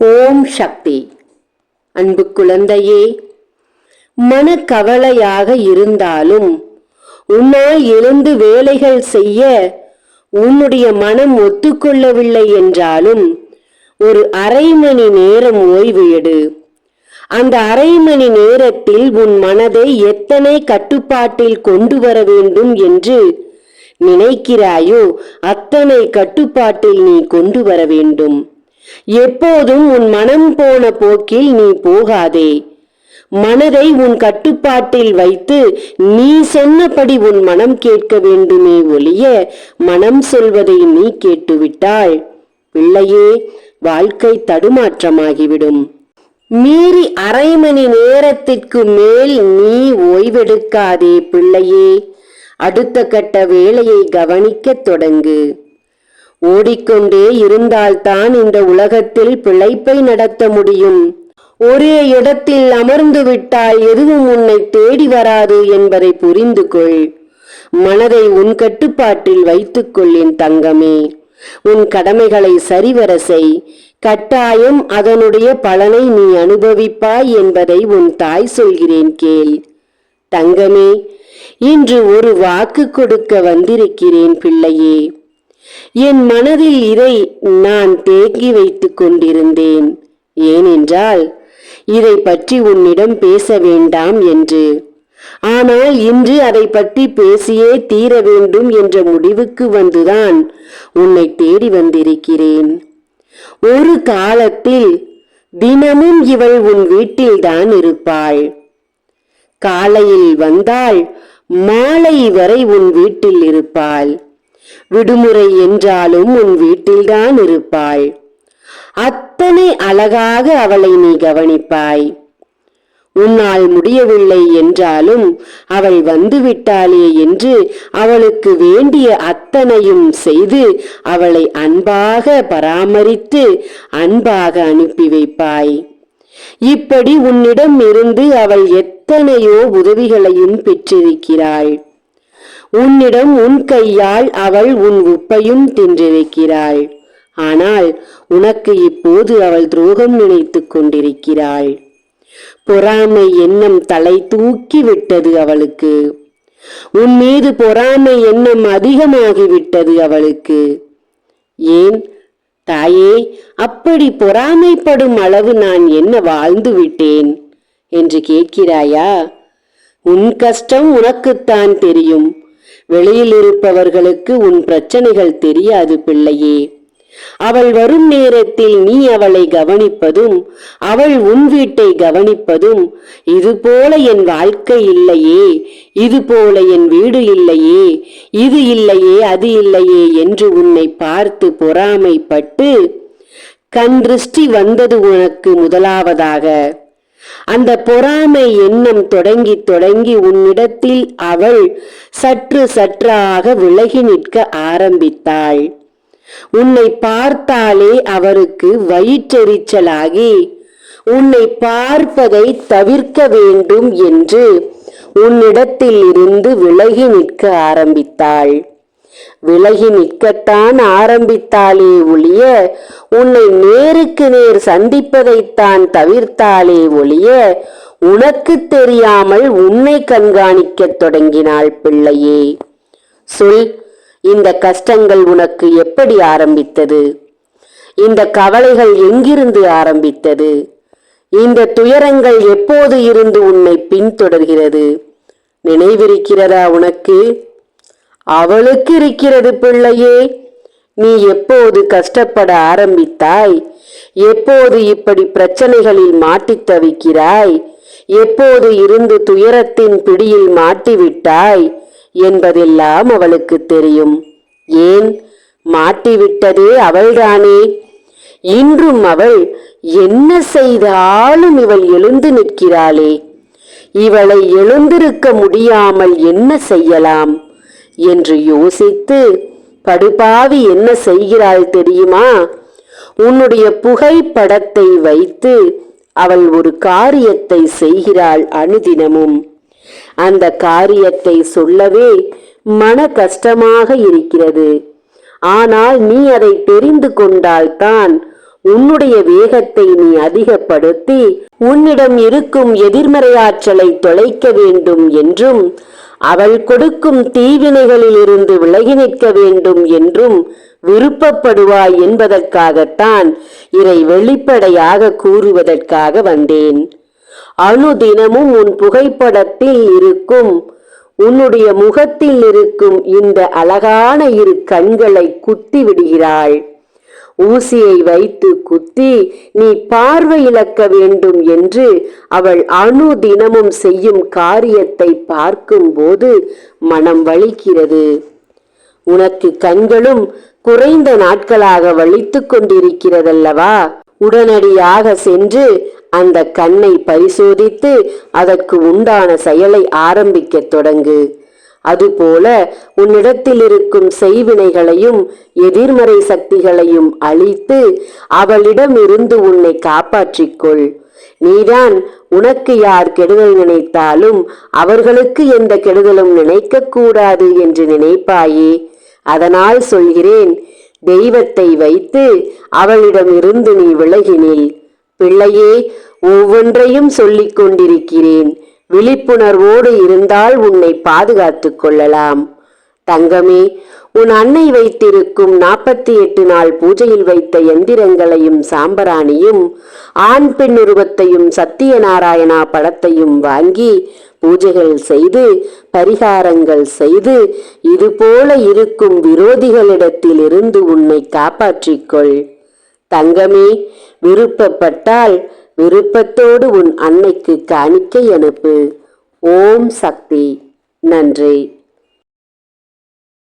ஓம் சக்தி. அன்பு குழந்தையே மனக்கவலையாக இருந்தாலும் உன்னால் எழுந்து வேலைகள் செய்ய உன்னுடைய மனம் ஒத்துக்கொள்ளவில்லை என்றாலும் ஒரு அரை மணி நேரம் ஓய்வு எடு. அந்த அரை மணி நேரத்தில் உன் மனதை எத்தனை கட்டுப்பாட்டில் கொண்டு வர வேண்டும் என்று நினைக்கிறாயோ அத்தனை கட்டுப்பாட்டில் நீ கொண்டு வர வேண்டும். எப்போதும் உன் மனம் போன போக்கில் நீ போகாதே. மனதை உன் கட்டுப்பாட்டில் வைத்து நீ சொன்னபடி உன் மனம் கேட்க வேண்டுமே ஒழிய மனம் சொல்வதை நீ கேட்டுவிட்டாள் பிள்ளையே வாழ்க்கை தடுமாற்றமாகிவிடும். மீறி அரை மணி நேரத்திற்கு மேல் நீ ஓய்வெடுக்காதே பிள்ளையே. அடுத்த கட்ட வேலையை கவனிக்கத் தொடங்கு. ஓடிக்கொண்டே இருந்தால்தான் இந்த உலகத்தில் பிழைப்பை நடத்த முடியும். ஒரே இடத்தில் அமர்ந்து விட்டால் எதுவும் உன்னை தேடி வராது என்பதை புரிந்து கொள். மனதை உன் கட்டுப்பாட்டில் வைத்துக் என் தங்கமே. உன் கடமைகளை சரிவர செய். கட்டாயம் அதனுடைய பலனை நீ அனுபவிப்பாய் என்பதை உன் தாய் சொல்கிறேன் கேள். தங்கமே இன்று ஒரு வாக்கு கொடுக்க வந்திருக்கிறேன் பிள்ளையே. என் மனதில் இதை நான் தேக்கி வைத்துக் கொண்டிருந்தேன். ஏனென்றால் இதை பற்றி உன்னிடம் பேச வேண்டாம் என்று. ஆனால் இன்று அதை பற்றி பேசியே தீர வேண்டும் என்ற முடிவுக்கு வந்துதான் உன்னை தேடி வந்திருக்கிறேன். ஒரு காலத்தில் தினமும் இவள் உன் வீட்டில்தான் இருப்பாள். காலையில் வந்தால் மாலை வரை உன் வீட்டில் இருப்பாள். விடுமுறை என்றாலும் உன் வீட்டில்தான் இருப்பாள் அத்தனை அழகாக அவளை நீ கவனிப்பாய். உன்னால் முடியவில்லை என்றாலும் அவள் வந்துவிட்டாளே என்று அவளுக்கு வேண்டிய அத்தனையும் செய்து அவளை அன்பாக பராமரித்து அன்பாக அனுப்பி வைப்பாய். இப்படி உன்னிடம் இருந்து அவள் எத்தனையோ உதவிகளையும் பெற்றிருக்கிறாள். உன்னிடம் உன் கையால் அவள் உன் உப்பையும் தின்றிருக்கிறாள். ஆனால் உனக்கு இப்போது அவள் துரோகம் நினைத்து கொண்டிருக்கிறாள். பொறாமை எண்ணம் தலை தூக்கி விட்டது அவளுக்கு. உன் மீது பொறாமை எண்ணம் அதிகமாகிவிட்டது அவளுக்கு. ஏன்? தாயே அப்படி பொறாமைப்படும் அளவு நான் என்ன வாழ்ந்து விட்டேன்? என்று கேட்கிறாயா? உன் கஷ்டம் உனக்குத்தான் தெரியும். வெளியில் இருப்பவர்களுக்கு உன் பிரச்சனைகள் தெரியாது பிள்ளையே. அவள் வரும் நேரத்தில் நீ அவளை கவனிப்பதும் அவள் உன் வீட்டை கவனிப்பதும் இது போல என் வாழ்க்கை இல்லையே இது போல என் வீடு இல்லையே இது இல்லையே அது இல்லையே என்று உன்னை பார்த்து பொறாமைப்பட்டு கண் திருஷ்டி வந்தது உனக்கு முதலாவதாக. அந்த பொறாமை எண்ணம் தொடங்கி தொடங்கி உன்னிடத்தில் அவள் சற்று சற்றாக விலகி நிற்க ஆரம்பித்தாள். உன்னை பார்த்தாலே அவருக்கு வயிற்றெரிச்சலாகி உன்னை பார்ப்பதை தவிர்க்க வேண்டும் என்று உன்னிடத்தில் இருந்து விலகி நிற்க ஆரம்பித்தாள். விலகி நிற்கத்தான் ஆரம்பித்தாளே ஒழிய உன்னை நேருக்கு நேர் சந்திப்பதைத்தான் தவிர்த்தாளே ஒழிய உனக்கு தெரியாமல் உன்னை கண்காணிக்கத் தொடங்கினாள் பிள்ளையே. சொல் இந்த கஷ்டங்கள் உனக்கு எப்படி ஆரம்பித்தது? இந்த கவலைகள் எங்கிருந்து ஆரம்பித்தது? இந்த துயரங்கள் எப்போது இருந்து உன்னை பின்தொடர்கிறது? நினைவிருக்கிறதா உனக்கு? அவளுக்கு இருக்கிறது பிள்ளையே. நீ எப்போது கஷ்டப்பட ஆரம்பித்தாய்? எப்போது இப்படி பிரச்சனைகளில் மாட்டித் தவிக்கிறாய்? எப்போது இருந்து துயரத்தின் பிடியில் மாட்டிவிட்டாய்? என்பதெல்லாம் அவளுக்கு தெரியும். ஏன்? மாட்டிவிட்டதே அவள்தானே. இன்றும் அவள் என்ன செய்தாலும் இவள் எழுந்து நிற்கிறாளே. இவளை எழுந்திருக்க முடியாமல் என்ன செய்யலாம்? என்று யோசித்து படுபாவி என்ன செய்கிறாள் தெரியுமா? உன்னுடைய புகைப்படத்தை வைத்து அவள் ஒரு காரியத்தை செய்கிறாள் அனுதினமும். அந்த காரியத்தை சொல்லவே மன கஷ்டமாக இருக்கிறது. ஆனால் நீ அதை தெரிந்து கொண்டால்தான் உன்னுடைய வேகத்தை நீ அதிகப்படுத்தி உன்னிடம் இருக்கும் எதிர்மறையாற்றலை தொலைக்க வேண்டும் என்றும் அவள் கொடுக்கும் தீவினைகளிலிருந்து விலகி நிற்க வேண்டும் என்றும் விருப்பப்படுவாய் என்பதற்காகத்தான் இதை வெளிப்படையாக கூறுவதற்காக வந்தேன். அனுதினமும் உன் புகைப்படத்தில் இருக்கும் உன்னுடைய முகத்தில் இருக்கும் இந்த அழகான இரு கண்களை குத்தி விடுகிறாள். ஊசியை வைத்து குத்தி நீ பார்வை இழக்க வேண்டும் என்று அவள் அணு தினமும் செய்யும் காரியத்தை பார்க்கும்போது மனம் வலிக்கிறது. உனக்கு கண்களும் குறைந்த நாட்களாக வலித்துக் கொண்டிருக்கிறதல்லவா? உடனடியாக சென்று அந்த கண்ணை பரிசோதித்து அதற்கு உண்டான செயலை ஆரம்பிக்கத் தொடங்கு. அதுபோல உன்னிடத்தில் இருக்கும் செய்வினைகளையும் எதிர்மறை சக்திகளையும் அழித்து அவளிடமிருந்து உன்னை காப்பாற்றிக்கொள். நீதான் உனக்கு யார் கெடுதல் நினைத்தாலும் அவர்களுக்கு எந்த கெடுதலும் நினைக்கக்கூடாது என்று நினைப்பாயே. அதனால் சொல்கிறேன் தெய்வத்தை வைத்து அவளிடமிருந்து நீ விலகினேன் பிள்ளையே ஒவ்வொன்றையும் சொல்லிக் கொண்டிருக்கிறேன். விழிப்புணர்வோடு இருந்தால் உன்னை பாதுகாத்து கொள்ளலாம். தங்கமே உன் அன்னை வைத்திருக்கும் நாற்பத்தி எட்டு நாள் பூஜையில் வைத்த எந்திரங்களையும் சாம்பராணியும் ஆண் பெண் உருவத்தையும் சத்தியநாராயணா படத்தையும் வாங்கி பூஜைகள் செய்து பரிகாரங்கள் செய்து இதுபோல இருக்கும் விரோதிகளிடத்திலிருந்து உன்னை காப்பாற்றிக்கொள் தங்கமே விருப்பப்பட்டால் விருப்பத்தோடு உன் அன்னைக்கு காணிக்கை அனுப்பு. ஓம் சக்தி. நன்றி.